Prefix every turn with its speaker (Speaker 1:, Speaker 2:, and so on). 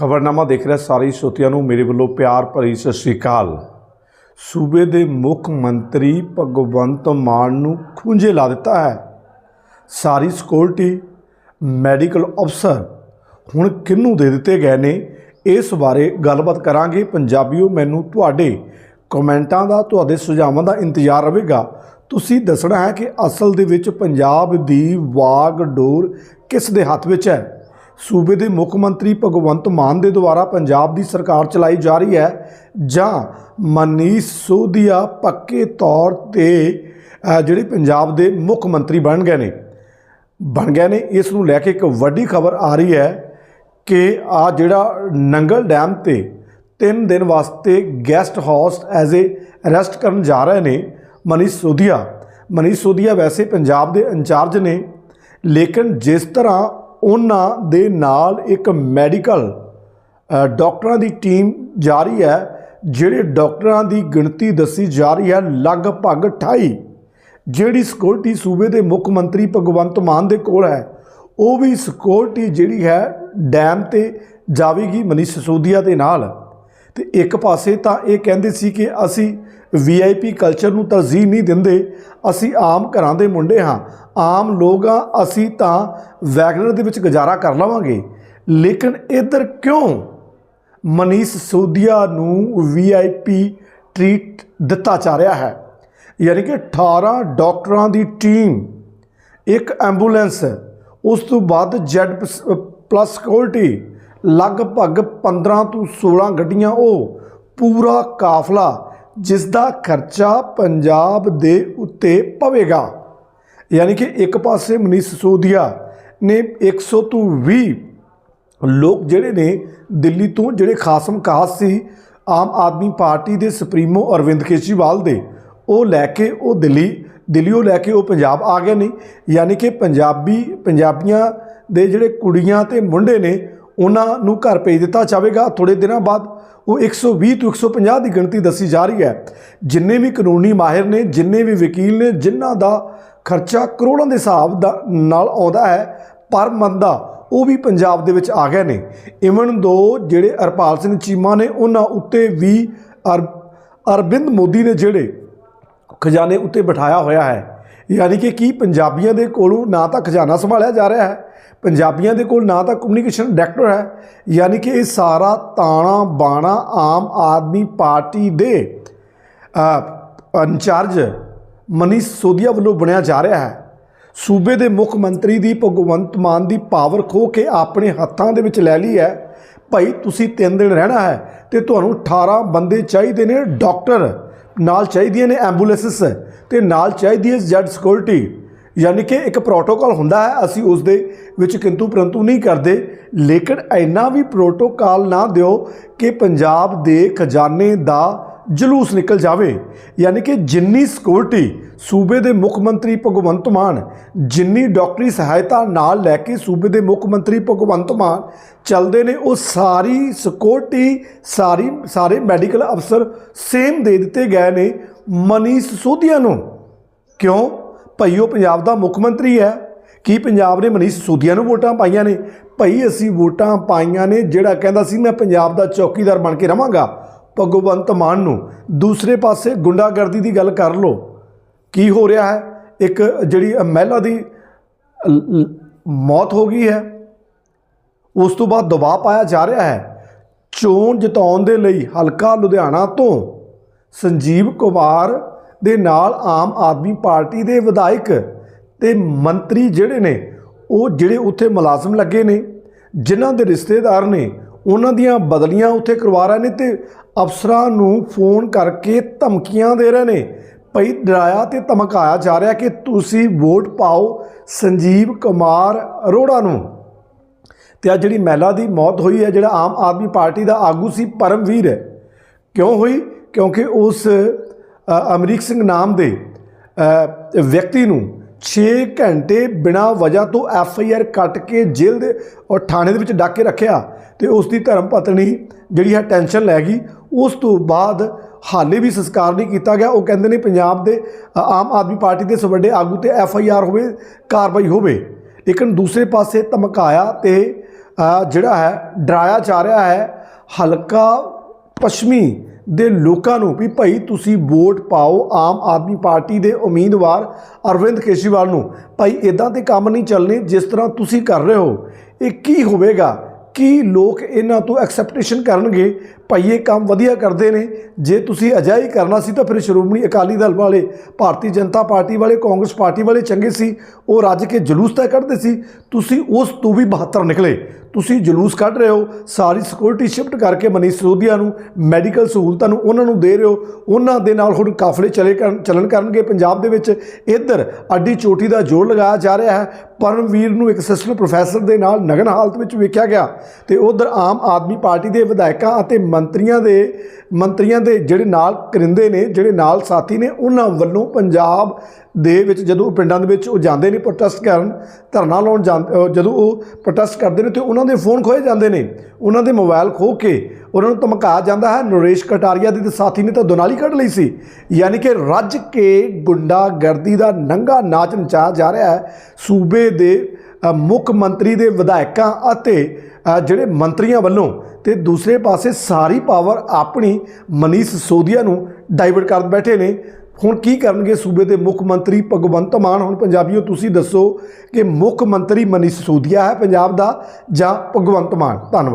Speaker 1: ਖਬਰਨਾਮਾ ਦੇਖ ਰਿਹਾ ਸਾਰੇ ਸਰੋਤਿਆਂ ਨੂੰ, ਮੇਰੇ ਵੱਲੋਂ ਪਿਆਰ ਭਰੀ ਸਤਿ ਸ਼੍ਰੀ ਅਕਾਲ। ਸੂਬੇ ਦੇ ਮੁੱਖ ਮੰਤਰੀ ਭਗਵੰਤ ਮਾਨ ਨੂੰ ਖੂੰਜੇ ਲਾ ਦਿੱਤਾ ਹੈ। ਸਾਰੀ ਸਿਕਿਉਰਿਟੀ ਮੈਡੀਕਲ ਅਫਸਰ ਹੁਣ ਕਿਹਨੂੰ ਦੇ ਦਿੱਤੇ ਗਏ ਨੇ, ਇਸ ਬਾਰੇ ਗੱਲਬਾਤ ਕਰਾਂਗੇ। ਪੰਜਾਬੀਓ, ਮੈਨੂੰ ਤੁਹਾਡੇ ਕਮੈਂਟਾਂ ਦਾ, ਤੁਹਾਡੇ ਸੁਝਾਵਾਂ ਦਾ ਇੰਤਜ਼ਾਰ ਰਹੇਗਾ। ਤੁਸੀਂ ਦੱਸਣਾ ਹੈ ਕਿ ਅਸਲ ਦੇ ਵਿੱਚ ਪੰਜਾਬ ਦੀ ਵਾਗਡੋਰ ਕਿਸ ਦੇ ਹੱਥ ਵਿੱਚ ਹੈ? ਸੂਬੇ ਦੇ ਮੁੱਖ ਮੰਤਰੀ ਭਗਵੰਤ ਮਾਨ ਦੇ ਦੁਆਰਾ ਪੰਜਾਬ ਦੀ ਸਰਕਾਰ ਚਲਾਈ ਜਾ ਰਹੀ ਹੈ, ਜਾਂ ਮਨੀਸ਼ ਸੋਧੀਆ ਪੱਕੇ ਤੌਰ ਤੇ ਜਿਹੜੇ ਪੰਜਾਬ ਦੇ ਮੁੱਖ ਮੰਤਰੀ ਬਣ ਗਏ ਨੇ। ਬਣ ਗਏ ਨੇ, ਇਸ ਨੂੰ ਲੈ ਕੇ ਇੱਕ ਵੱਡੀ ਖਬਰ ਆ ਰਹੀ ਹੈ ਕਿ ਆ ਜਿਹੜਾ ਨੰਗਲ ਡੈਮ ਤੇ 3 ਦਿਨ ਵਾਸਤੇ guest house as a rest ਕਰਨ ਜਾ ਰਹੇ ਨੇ ਮਨੀਸ਼ ਸੋਧੀਆ। ਮਨੀਸ਼ ਸੋਧੀਆ ਵੈਸੇ ਪੰਜਾਬ ਦੇ ਇੰਚਾਰਜ ਨੇ, ਲੇਕਿਨ ਜਿਸ ਤਰ੍ਹਾਂ ਉਹਨਾਂ ਦੇ ਨਾਲ ਇੱਕ ਮੈਡੀਕਲ ਅ, ਡਾਕਟਰਾਂ ਦੀ ਟੀਮ ਜਾ ਰਹੀ ਹੈ ਜਿਹੜੇ ਡਾਕਟਰਾਂ ਦੀ ਗਿਣਤੀ ਦੱਸੀ ਜਾ ਰਹੀ ਹੈ ਲਗਭਗ 28 ਜਿਹੜੀ ਸਿਕਿਉਰਿਟੀ ਸੂਬੇ ਦੇ ਮੁੱਖ ਮੰਤਰੀ ਭਗਵੰਤ ਮਾਨ ਦੇ ਕੋਲ ਹੈ ਉਹ ਵੀ ਸਿਕਿਉਰਿਟੀ ਜਿਹੜੀ ਹੈ ਡੈਮ ਤੇ ਜਾਵੇਗੀ ਮਨੀਸ਼ ਸਿਸੋਦੀਆ ਦੇ ਨਾਲ। ਤੇ ਇੱਕ ਪਾਸੇ ਤਾਂ ਇਹ ਕਹਿੰਦੇ ਸੀ ਕਿ ਅਸੀਂ ਵੀਆਈਪੀ ਕਲਚਰ ਨੂੰ ਤਰਜੀਹ ਨਹੀਂ ਦਿੰਦੇ ਅਸੀਂ ਆਮ ਘਰਾਂ ਦੇ ਮੁੰਡੇ ਹਾਂ। ਆਮ ਲੋਕ ਹਾਂ ਅਸੀਂ ਤਾਂ ਵੈਗਨਰ ਦੇ ਵਿੱਚ ਗੁਜ਼ਾਰਾ ਕਰ ਲਵਾਂਗੇ। ਲੇਕਿਨ ਇੱਧਰ ਕਿਉਂ? ਮਨੀਸ਼ ਸੋਦੀਆ ਨੂੰ ਵੀਆਈਪੀ ਟ੍ਰੀਟ ਦਿੱਤਾ ਜਾ ਰਿਹਾ ਹੈ। ਯਾਨੀ ਕਿ 18 ਡਾਕਟਰਾਂ ਦੀ ਟੀਮ, ਇੱਕ ਐਂਬੂਲੈਂਸ, ਉਸ ਤੋਂ ਬਾਅਦ ਜੈਡ ਪਲੱਸ ਸਿਕਿਉਰਿਟੀ, ਲਗਭਗ 15 ਤੋਂ 16 ਗੱਡੀਆਂ ਉਹ, ਪੂਰਾ ਕਾਫਲਾ, ਜਿਸ ਦਾ ਖਰਚਾ ਪੰਜਾਬ ਦੇ ਉੱਤੇ ਪਵੇਗਾ। ਯਾਨੀ ਕਿ ਇੱਕ ਪਾਸੇ ਮਨੀਸ਼ ਸਿਸੋਦੀਆ ਨੇ 100 ਤੋਂ 20 ਲੋਕ ਜਿਹੜੇ ਨੇ ਦਿੱਲੀ ਤੋਂ, ਜਿਹੜੇ ਖਾਸਮ ਖਾਸ ਸੀ, ਆਮ ਆਦਮੀ ਪਾਰਟੀ ਦੇ ਸੁਪਰੀਮੋ ਅਰਵਿੰਦ ਕੇਜਰੀਵਾਲ ਦੇ, ਉਹ ਲੈ ਕੇ ਉਹ ਦਿੱਲੀ, ਦਿੱਲੀੋਂ ਲੈ ਕੇ ਉਹ ਪੰਜਾਬ ਆ ਗਏ ਨੇ। ਯਾਨੀ ਕਿ ਪੰਜਾਬੀ, ਪੰਜਾਬੀਆਂ ਦੇ ਜਿਹੜੇ ਕੁੜੀਆਂ ਤੇ ਮੁੰਡੇ ਨੇ, ਉਹਨਾਂ ਨੂੰ ਘਰ ਭੇਜ ਦਿੱਤਾ ਜਾਵੇਗਾ। ਥੋੜੇ ਦਿਨਾਂ ਬਾਅਦ ਉਹ 120 ਤੋਂ 150 ਦੀ ਗਿਣਤੀ ਦੱਸੀ ਜਾ ਰਹੀ ਹੈ। ਜਿੰਨੇ ਵੀ ਕਾਨੂੰਨੀ ਮਾਹਿਰ ਨੇ, ਜਿੰਨੇ ਵੀ ਵਕੀਲ ਨੇ, ਜਿਨ੍ਹਾਂ ਦਾ ਖਰਚਾ ਕਰੋੜਾਂ ਦੇ ਹਿਸਾਬ ਦਾ ਨਾਲ ਆਉਂਦਾ ਹੈ, ਪਰ ਮੰਦਾ, ਉਹ ਵੀ ਪੰਜਾਬ ਦੇ ਵਿੱਚ ਆ ਗਏ ਨੇ। ਇਵਨ ਦੋ ਜਿਹੜੇ ਹਰਪਾਲ ਸਿੰਘ ਚੀਮਾ ਨੇ, ਉਹਨਾਂ ਉੱਤੇ ਵੀ ਅਰ ਅਰਬਿੰਦ ਮੋਦੀ ਨੇ ਜਿਹੜੇ ਖਜ਼ਾਨੇ ਉੱਤੇ ਬਿਠਾਇਆ ਹੋਇਆ ਹੈ। ਯਾਨੀ ਕਿ ਕੀ ਪੰਜਾਬੀਆਂ ਦੇ ਕੋਲੋਂ ਨਾ ਤਾਂ ਖਜ਼ਾਨਾ ਸੰਭਾਲਿਆ ਜਾ ਰਿਹਾ ਹੈ, ਪੰਜਾਬੀਆਂ ਦੇ ਕੋਲ ਨਾ ਤਾਂ ਕਮਿਊਨੀਕੇਸ਼ਨ ਡਾਇਰੈਕਟਰ ਹੈ। ਯਾਨੀ ਕਿ ਇਹ ਸਾਰਾ ਤਾਣਾ ਬਾਣਾ ਆਮ ਆਦਮੀ ਪਾਰਟੀ ਦੇ ਇੰਚਾਰਜ ਮਨੀਸ਼ ਸੋਧੀਆ ਵੱਲੋਂ ਬਣਿਆ ਜਾ ਰਿਹਾ ਹੈ। ਸੂਬੇ ਦੇ ਮੁੱਖ ਮੰਤਰੀ ਦੀ ਭਗਵੰਤ ਮਾਨ ਦੀ ਪਾਵਰ ਖੋ ਕੇ ਆਪਣੇ ਹੱਥਾਂ ਦੇ ਵਿੱਚ ਲੈ ਲਈ ਹੈ। ਭਾਈ, ਤੁਸੀਂ 3 ਦਿਨ ਰਹਿਣਾ ਹੈ ਤੇ ਤੁਹਾਨੂੰ 18 ਬੰਦੇ ਚਾਹੀਦੇ ਨੇ ਡਾਕਟਰ, ਨਾਲ ਚਾਹੀਦੀਆਂ ਨੇ ਐਂਬੂਲੈਂਸਸ ਤੇ ਨਾਲ ਚਾਹੀਦੀ ਹੈ ਜੈਡ ਸਿਕਿਉਰਿਟੀ। ਯਾਨੀ ਕਿ ਇੱਕ ਪ੍ਰੋਟੋਕਾਲ ਹੁੰਦਾ ਹੈ, ਅਸੀਂ ਉਸ ਦੇ ਵਿੱਚ ਕਿੰਤੂ ਪਰੰਤੂ ਨਹੀਂ ਕਰਦੇ। ਲੇਕਿਨ ਇੰਨਾ ਵੀ ਪ੍ਰੋਟੋਕਾਲ ਨਾ ਦਿਓ ਕਿ ਪੰਜਾਬ ਦੇ ਖਜ਼ਾਨੇ ਦਾ ਜਲੂਸ ਨਿਕਲ ਜਾਵੇ। ਯਾਨੀ ਕਿ ਜਿੰਨੀ ਸਿਕਿਉਰਿਟੀ ਸੂਬੇ ਦੇ ਮੁੱਖ ਮੰਤਰੀ ਭਗਵੰਤ ਮਾਨ, ਜਿੰਨੀ ਡਾਕਟਰੀ ਸਹਾਇਤਾ ਨਾਲ ਲੈ ਕੇ ਸੂਬੇ ਦੇ ਮੁੱਖ ਮੰਤਰੀ ਭਗਵੰਤ ਮਾਨ ਚੱਲਦੇ ਨੇ, ਉਹ ਸਾਰੀ ਸਿਕਿਉਰਿਟੀ ਸਾਰੀ, ਸਾਰੇ ਮੈਡੀਕਲ ਅਫਸਰ ਸੇਮ ਦੇ ਦਿੱਤੇ ਗਏ ਨੇ ਮਨੀਸ਼ ਸੋਧੀਆ ਨੂੰ। ਕਿਉਂ? ਭਈ ਉਹ ਪੰਜਾਬ ਦਾ ਮੁੱਖ ਮੰਤਰੀ ਹੈ। ਕੀ ਪੰਜਾਬ ਨੇ ਮਨੀਸ਼ ਸੋਧੀਆ ਨੂੰ ਵੋਟਾਂ ਪਾਈਆਂ ਨੇ? ਭਈ ਅਸੀਂ ਵੋਟਾਂ ਪਾਈਆਂ ਨੇ, ਜਿਹੜਾ ਕਹਿੰਦਾ ਸੀ, ਮੈਂ ਪੰਜਾਬ ਦਾ ਚੌਕੀਦਾਰ ਬਣ ਕੇ ਰਵਾਂਗਾ। ਭਗਵੰਤ ਮਾਨ ਨੂੰ ਦੂਸਰੇ ਪਾਸੇ ਗੁੰਡਾਗਰਦੀ ਦੀ ਗੱਲ ਕਰ ਲਓ। ਕੀ ਹੋ ਰਿਹਾ ਹੈ? ਇੱਕ ਜਿਹੜੀ ਮਹਿਲਾ ਦੀ ਲ- ਲ- ਮੌਤ ਹੋ ਗਈ ਹੈ। ਉਸ ਤੋਂ ਬਾਅਦ ਦਬਾਅ ਪਾਇਆ ਜਾ ਰਿਹਾ ਹੈ। ਚੋਣ ਜਿਤਾਉਣ ਦੇ ਲਈ ਹਲਕਾ ਲੁਧਿਆਣਾ ਤੋਂ ਸੰਜੀਵ ਕੁਮਾਰ ਦੇ ਨਾਲ ਆਮ ਆਦਮੀ ਪਾਰਟੀ ਦੇ ਵਿਧਾਇਕ ਤੇ ਮੰਤਰੀ ਜਿਹੜੇ ਨੇ, ਉਹ ਜਿਹੜੇ ਉੱਥੇ ਮੁਲਾਜ਼ਮ ਲੱਗੇ ਨੇ, ਜਿਨ੍ਹਾਂ ਦੇ ਰਿਸ਼ਤੇਦਾਰ ਨੇ ਉਹਨਾਂ ਦੀਆਂ ਬਦਲੀਆਂ ਉੱਥੇ ਕਰਵਾ ਰਹੇ ਨੇ ਤੇ ਅਫਸਰਾਂ ਨੂੰ ਫੋਨ ਕਰਕੇ ਧਮਕੀਆਂ ਦੇ ਰਹੇ ਨੇ। ਭਈ ਡਰਾਇਆ ਤੇ ਧਮਕਾਇਆ ਜਾ ਰਿਹਾ ਕਿ ਤੁਸੀਂ ਵੋਟ ਪਾਓ ਸੰਜੀਵ ਕੁਮਾਰ ਅਰੋੜਾ ਨੂੰ। ਤੇ ਆ ਜਿਹੜੀ ਮਹਿਲਾ ਦੀ ਮੌਤ ਹੋਈ ਹੈ, ਜਿਹੜਾ ਆਮ ਆਦਮੀ ਪਾਰਟੀ ਦਾ ਆਗੂ ਸੀ, ਪਰਮਵੀਰ ਹੈ। ਕਿਉਂ ਹੋਈ? ਕਿਉਂਕਿ ਉਸ ਅਮਰੀਕ ਸਿੰਘ ਨਾਮ ਦੇ ਵਿਅਕਤੀ ਨੂੰ 6 ਘੰਟੇ ਬਿਨਾਂ ਵਜ੍ਹਾ ਤੋਂ ਐਫ ਆਈ ਆਰ ਕੱਟ ਕੇ ਜੇਲ੍ਹ ਦੇ ਔਰ ਥਾਣੇ ਦੇ ਵਿੱਚ ਡੱਕ ਕੇ ਰੱਖਿਆ ਤੇ ਉਸ ਦੀ ਧਰਮ ਪਤਨੀ ਜਿਹੜੀ ਹੈ ਟੈਨਸ਼ਨ ਲੈ ਗਈ। ਉਸ ਤੋਂ ਬਾਅਦ ਹਾਲੇ ਵੀ ਸੰਸਕਾਰ ਨਹੀਂ ਕੀਤਾ ਗਿਆ। ਉਹ ਕਹਿੰਦੇ ਨੇ ਪੰਜਾਬ ਦੇ ਆਮ ਆਦਮੀ ਪਾਰਟੀ ਦੇ ਵੱਡੇ ਆਗੂ ਤੇ ਐਫ ਆਈ ਆਰ ਹੋਵੇ, ਕਾਰਵਾਈ ਹੋਵੇ। ਲੇਕਿਨ ਦੂਸਰੇ ਪਾਸੇ ਧਮਕਾਇਆ ਤੇ ਜਿਹੜਾ ਹੈ, ਡਰਾਇਆ ਜਾ ਰਿਹਾ ਹੈ, ਹਲਕਾ ਪੱਛਮੀ ਦੇ ਲੋਕਾਂ ਨੂੰ ਵੀ ਭਾਈ ਤੁਸੀਂ ਵੋਟ ਪਾਓ ਆਮ ਆਦਮੀ ਪਾਰਟੀ ਦੇ ਉਮੀਦਵਾਰ ਅਰਵਿੰਦ ਕੇਜਰੀਵਾਲ ਨੂੰ। ਭਾਈ ਇਦਾਂ ਦੇ ਕੰਮ ਨਹੀਂ ਚੱਲਣੇ ਜਿਸ ਤਰ੍ਹਾਂ ਤੁਸੀਂ ਕਰ ਰਹੇ ਹੋ। ਇਹ ਕੀ ਹੋਵੇਗਾ? ਕੀ ਲੋਕ ਇਹਨਾਂ ਤੋਂ ਐਕਸੈਪਟੇਸ਼ਨ ਕਰਨਗੇ? ਭਾਈ ਇਹ ਕੰਮ ਵਧੀਆ ਕਰਦੇ ਨੇ। ਜੇ ਤੁਸੀਂ ਅਜਿਹਾ ਕਰਨਾ ਸੀ ਤਾਂ ਫਿਰ ਸ਼੍ਰੋਮਣੀ ਅਕਾਲੀ ਦਲ ਵਾਲੇ, ਭਾਰਤੀ ਜਨਤਾ ਪਾਰਟੀ ਵਾਲੇ, ਕਾਂਗਰਸ ਪਾਰਟੀ ਵਾਲੇ ਚੰਗੇ ਸੀ। ਉਹ ਰੱਜ ਕੇ ਜਲੂਸ ਤਾਂ ਕੱਢਦੇ ਸੀ। ਤੁਸੀਂ ਉਸ ਤੋਂ ਵੀ 72 ਨਿਕਲੇ। ਤੁਸੀਂ ਜਲੂਸ ਕੱਢ ਰਹੇ ਹੋ। ਸਾਰੀ ਸਿਕਿਉਰਿਟੀ ਸ਼ਿਫਟ ਕਰਕੇ ਮਨੀਸ਼ ਸਿਸੋਦੀਆ ਨੂੰ ਮੈਡੀਕਲ ਸਹੂਲਤਾਂ ਨੂੰ ਉਹਨਾਂ ਨੂੰ ਦੇ ਰਹੇ ਹੋ। ਉਹਨਾਂ ਦੇ ਨਾਲ ਹੁਣ ਕਾਫਲੇ ਚਲੇ ਕਰਨ- ਚੱਲਣ ਕਰਨਗੇ ਪੰਜਾਬ ਦੇ ਵਿੱਚ। ਇੱਧਰ ਅੱਡੀ ਚੋਟੀ ਦਾ ਜੋੜ ਲਗਾਇਆ ਜਾ ਰਿਹਾ ਹੈ। ਪਰਮਵੀਰ ਨੂੰ ਇੱਕ ਅਸਿਸਟੈਂਟ ਪ੍ਰੋਫੈਸਰ ਦੇ ਨਾਲ ਨਗਨ ਹਾਲਤ ਵਿੱਚ ਵੇਖਿਆ ਗਿਆ। ਤੇ ਉਧਰ ਆਮ ਆਦਮੀ ਪਾਰਟੀ ਦੇ ਵਿਧਾਇਕਾਂ ਅਤੇ ਮੰਤਰੀਆਂ ਦੇ ਮੰਤਰੀਆਂ ਦੇ ਜਿਹੜੇ ਨਾਲ ਕਰਿੰਦੇ ਨੇ, ਜਿਹੜੇ ਨਾਲ ਸਾਥੀ ਨੇ, ਉਹਨਾਂ ਵੱਲੋਂ ਪੰਜਾਬ ਦੇ ਵਿੱਚ ਜਦੋਂ ਪਿੰਡਾਂ ਦੇ ਵਿੱਚ ਉਹ ਜਾਂਦੇ ਨੇ ਪ੍ਰੋਟੈਸਟ ਕਰਨ, ਧਰਨਾ ਲਾਉਣ ਜਾਂ ਜਦੋਂ ਉਹ ਪ੍ਰੋਟੈਸਟ ਕਰਦੇ ਨੇ ਤੇ ਉਹਨਾਂ ਦੇ ਫੋਨ ਖੋਏ ਜਾਂਦੇ ਨੇ। ਉਹਨਾਂ ਦੇ ਮੋਬਾਈਲ ਖੋ ਕੇ ਉਹਨਾਂ ਨੂੰ ਧਮਕਾਇਆ ਜਾਂਦਾ ਹੈ, ਨਰੇਸ਼ ਕਟਾਰੀਆ ਦੇ ਤੇ ਸਾਥੀ ਨੇ ਤਾਂ ਦੁਨਾਲੀ ਕੱਢ ਲਈ ਸੀ। ਯਾਨੀ ਕਿ ਰੱਜ ਕੇ ਗੁੰਡਾਗਰਦੀ ਦਾ ਨੰਗਾ ਨਾਚ ਨਚਾਇਆ ਜਾ ਰਿਹਾ ਹੈ। ਸੂਬੇ ਦੇ ਮੁੱਖ ਮੰਤਰੀ ਦੇ ਵਿਧਾਇਕਾਂ ਅਤੇ ਜਿਹੜੇ ਮੰਤਰੀਆਂ ਵੱਲੋਂ ਤੇ ਦੂਸਰੇ ਪਾਸੇ ਸਾਰੀ ਪਾਵਰ ਆਪਣੀ ਮਨੀਸ਼ ਸਿਸੋਦੀਆ ਨੂੰ ਡਾਈਵਰਟ ਕਰ ਬੈਠੇ ਨੇ। ਹੁਣ ਕੀ ਕਰਨਗੇ ਸੂਬੇ ਦੇ ਮੁੱਖ ਮੰਤਰੀ ਭਗਵੰਤ ਮਾਨ? ਹੁਣ ਪੰਜਾਬੀਓ, ਤੁਸੀਂ ਦੱਸੋ ਕਿ ਮੁੱਖ ਮੰਤਰੀ ਮਨੀਸ਼ ਸਿਸੋਦੀਆ ਹੈ ਪੰਜਾਬ ਦਾ ਜਾਂ ਭਗਵੰਤ ਮਾਨ? ਧੰਨਵਾਦ।